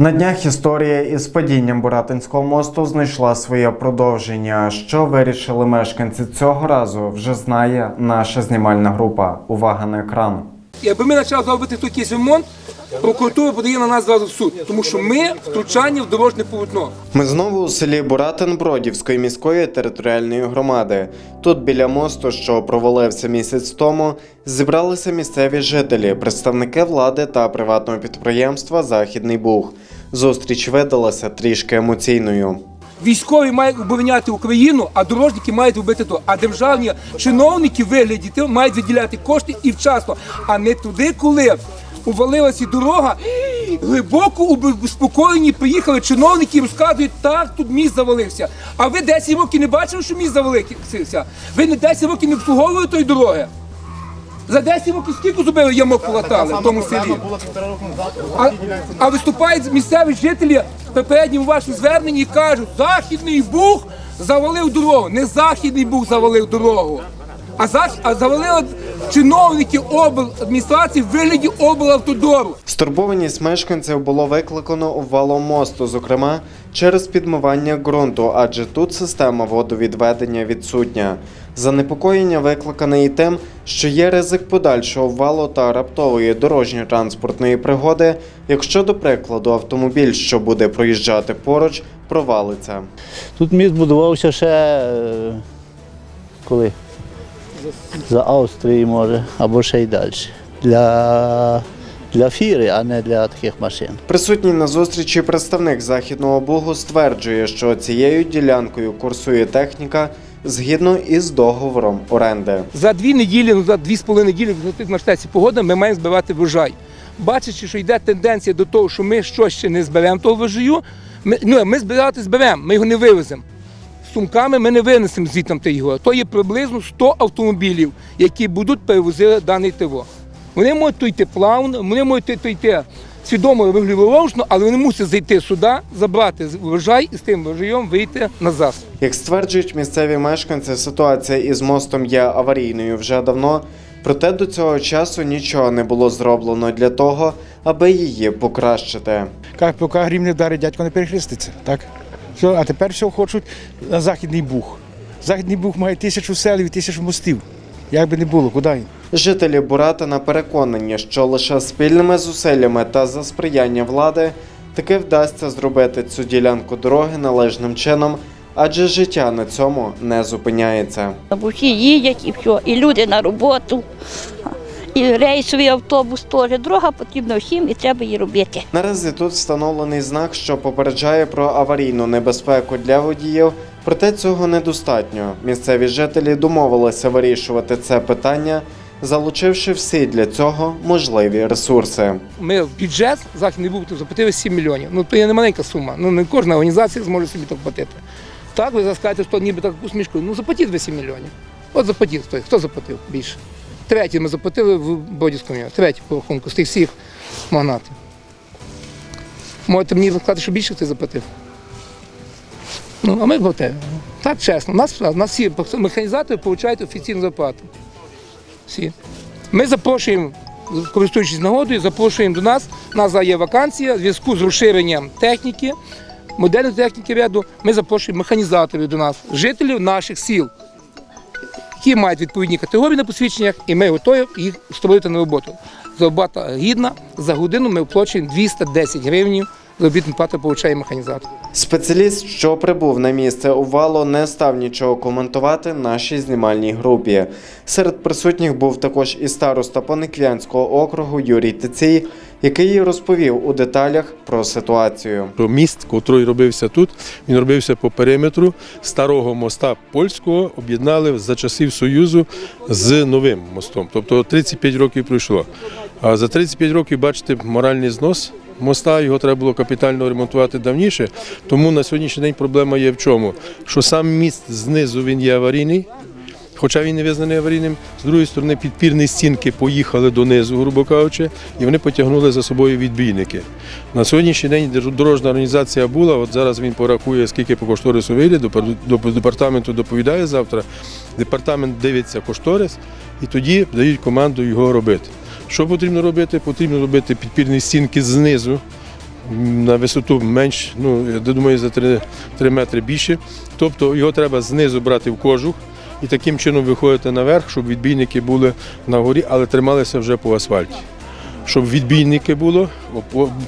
На днях історія із падінням Буратинського мосту знайшла своє продовження. Що вирішили мешканці цього разу, вже знає наша знімальна група. Увага на екран. Якби ми почали зробити тут якийсь ремонт, прокуратура подає на нас зразу в суд, тому що ми втручання в дорожнє полотно. Ми знову у селі Буратин Бродівської міської територіальної громади. Тут біля мосту, що провалився місяць тому, зібралися місцеві жителі, представники влади та приватного підприємства Західний Буг. Зустріч видалася трішки емоційною. Військові мають обороняти Україну, а дорожники мають робити то. А державні чиновники вигляді мають виділяти кошти і вчасно, а не туди, коли увалилася дорога. Глибоко успокоєні приїхали чиновники і розказують, так, тут міст завалився. А ви 10 років не бачили, що міст завалився? Ви не 10 років не обслуговували тої дороги? За 10 років скільки зробили ямок полатали в тому селі? А, а виступають місцеві жителі попередньому вашому зверненні і кажуть, Західний Буг завалив дорогу. Не Західний Буг завалив дорогу, а, зах... а завалили чиновники обладміністрації в вигляді облавтодору. Стурбованість мешканців було викликано обвалом мосту, зокрема через підмивання ґрунту, адже тут система водовідведення відсутня. Занепокоєння викликане і тим, що є ризик подальшого обвалу та раптової дорожньо-транспортної пригоди, якщо, до прикладу, автомобіль, що буде проїжджати поруч, провалиться. Тут міст будувався ще е, коли? За Австрії, може, або ще й далі. Для, для фіри, а не для таких машин. Присутній на зустрічі представник західного бугу стверджує, що цією ділянкою курсує техніка згідно із договором оренди. За дві неділі, ну за дві з половиною неділі, коли наштеться погода, ми маємо збивати врожай. Бачачи, що йде тенденція до того, що ми щось ще не зберемо того врожаю, ми, ну, ми збирати зберемо, ми його не вивеземо. Сумками ми не винесемо звідти його. То є приблизно 100 автомобілів, які будуть перевозити даний ТВО. Вони можуть йти плавно, вони можуть йти свідомо регулювання, але вони мусять зайти сюди, забрати врожай і з тим врожаєм вийти назад. Як стверджують місцеві мешканці, ситуація із мостом є аварійною вже давно. Проте до цього часу нічого не було зроблено для того, аби її покращити. Как поки грім не вдарить, дядько не перехреститься. Так? Все, а тепер все хочуть на Західний Буг. Західний Буг має тисячу селів і тисячу мостів. Як би не було, куди їм? Жителі Буратина переконані, що лише спільними зусиллями та за сприяння влади таки вдасться зробити цю ділянку дороги належним чином, адже життя на цьому не зупиняється. Всі їдять і все, і люди на роботу, і рейсовий автобус теж. Дорога потрібна всім і треба її робити. Наразі тут встановлений знак, що попереджає про аварійну небезпеку для водіїв, проте цього недостатньо. Місцеві жителі домовилися вирішувати це питання, залучивши всі для цього можливі ресурси. Ми в бюджет західний був заплатили 7 мільйонів. Ну то є не маленька сума. Ну не кожна організація зможе собі так платити. Так, ви зараз скажете, що ніби так усмішкою. Ну заплатіть ви 7 мільйонів. От заплатіть. Хто заплатив більше? Третій ми заплатили в Бодівському, третій по рахунку з тих всіх магнатів. Можете мені сказати, що більше хтось заплатив? Ну, а ми платимо. Так чесно. Нас, нас всі механізатори отримують офіційну зарплату. Всі. Ми запрошуємо, користуючись нагодою, запрошуємо до нас. У нас є вакансія в зв'язку з розширенням техніки, модельної техніки ряду. Ми запрошуємо механізаторів до нас, жителів наших сіл, які мають відповідні категорії на посвідченнях, і ми готові їх встановити на роботу. Зарплата гідна. За годину ми оплачуємо 210 гривень. Заробітну плату отримує механізатор. Спеціаліст, що прибув на місце увалу, не став нічого коментувати нашій знімальній групі. Серед присутніх був також і староста Пониквянського округу Юрій Тицій, який розповів у деталях про ситуацію. Міст, котрий робився тут, він робився по периметру старого моста польського, об'єднали за часів Союзу з новим мостом. Тобто 35 років пройшло. А за 35 років, бачите, моральний знос моста, його треба було капітально ремонтувати давніше. Тому на сьогоднішній день проблема є в чому? Що сам міст знизу він є аварійний. Хоча він не визнаний аварійним, з другої сторони підпірні стінки поїхали донизу, грубо кажучи, і вони потягнули за собою відбійники. На сьогоднішній день дорожня організація була, от зараз він порахує, скільки по кошторису вийде, до департаменту доповідає завтра. Департамент дивиться кошторис і тоді дають команду його робити. Що потрібно робити? Потрібно робити підпірні стінки знизу, на висоту менш, ну я думаю, за 3, 3 метри більше. Тобто його треба знизу брати в кожух і таким чином виходити наверх, щоб відбійники були на горі, але трималися вже по асфальті. Щоб відбійники було,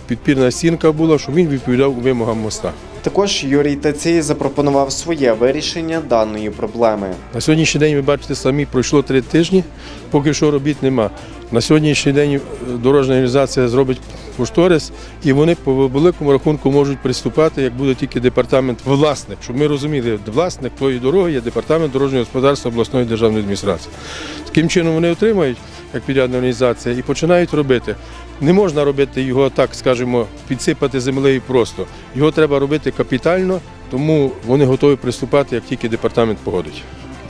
підпірна стінка була, щоб він відповідав вимогам моста. Також Юрій Тацій запропонував своє вирішення даної проблеми. На сьогоднішній день ви бачите самі, пройшло три тижні, поки що робіт нема. На сьогоднішній день е, дорожня організація зробить кошторис, і вони по великому рахунку можуть приступати, як буде тільки департамент власник. Щоб ми розуміли, власник тої дороги є департамент дорожнього господарства обласної державної адміністрації. Таким чином вони отримають як підрядна організація і починають робити. Не можна робити його так, скажімо, підсипати землею просто. Його треба робити капітально, тому вони готові приступати, як тільки департамент погодить.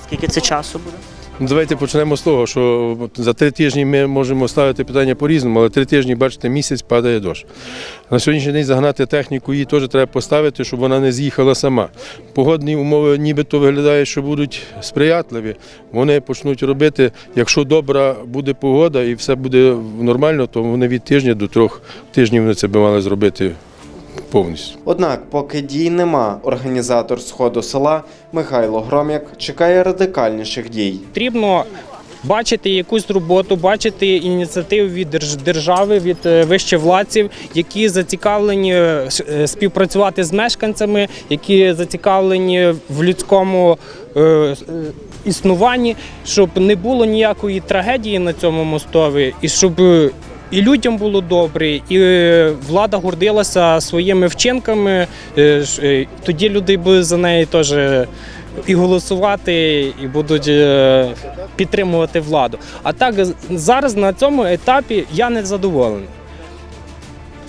Скільки це часу буде? Давайте почнемо з того, що за три тижні ми можемо ставити питання по-різному, але три тижні, бачите, місяць падає дощ. На сьогоднішній день загнати техніку її теж треба поставити, щоб вона не з'їхала сама. Погодні умови нібито виглядає, що будуть сприятливі. Вони почнуть робити, якщо добра буде погода і все буде нормально, то вони від тижня до трьох тижнів вони це би мали зробити повністю. Однак, поки дій нема, організатор сходу села Михайло Громяк чекає радикальніших дій. потрібно бачити якусь роботу, бачити ініціативу від держ- держави, від е, вищевладців, які зацікавлені е, е, співпрацювати з мешканцями, які зацікавлені в людському існуванні, щоб не було ніякої трагедії на цьому мостові, і щоб і людям було добре, і е, влада гордилася своїми вчинками. е, е, Тоді люди будуть за неї теж і голосувати, і будуть підтримувати владу. А так зараз на цьому етапі я не задоволений.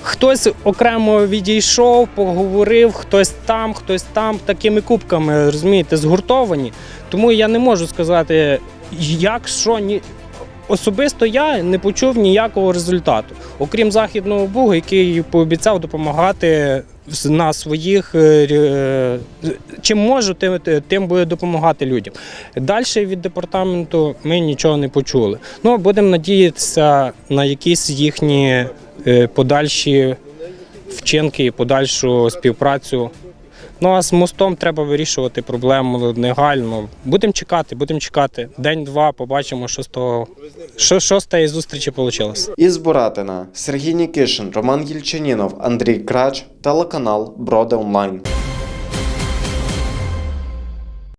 Хтось окремо відійшов, поговорив, хтось там, хтось там, такими кубками, розумієте, згуртовані. Тому я не можу сказати, як що ні. Особисто я не почув ніякого результату, окрім західного Бугу, який пообіцяв допомагати на своїх е, е, чим можу, тим, тим буде допомагати людям. Далі від департаменту ми нічого не почули. Ну будемо надіятися на якісь їхні е, подальші вчинки і подальшу співпрацю. Ну а з мостом треба вирішувати проблему негайно. Будемо чекати, будемо чекати. День-два побачимо, що з того, що, що з тієї зустрічі вийшло. Із Буратина Сергій Нікишин, Роман Гільчанінов, Андрій Крач, телеканал Броди Онлайн.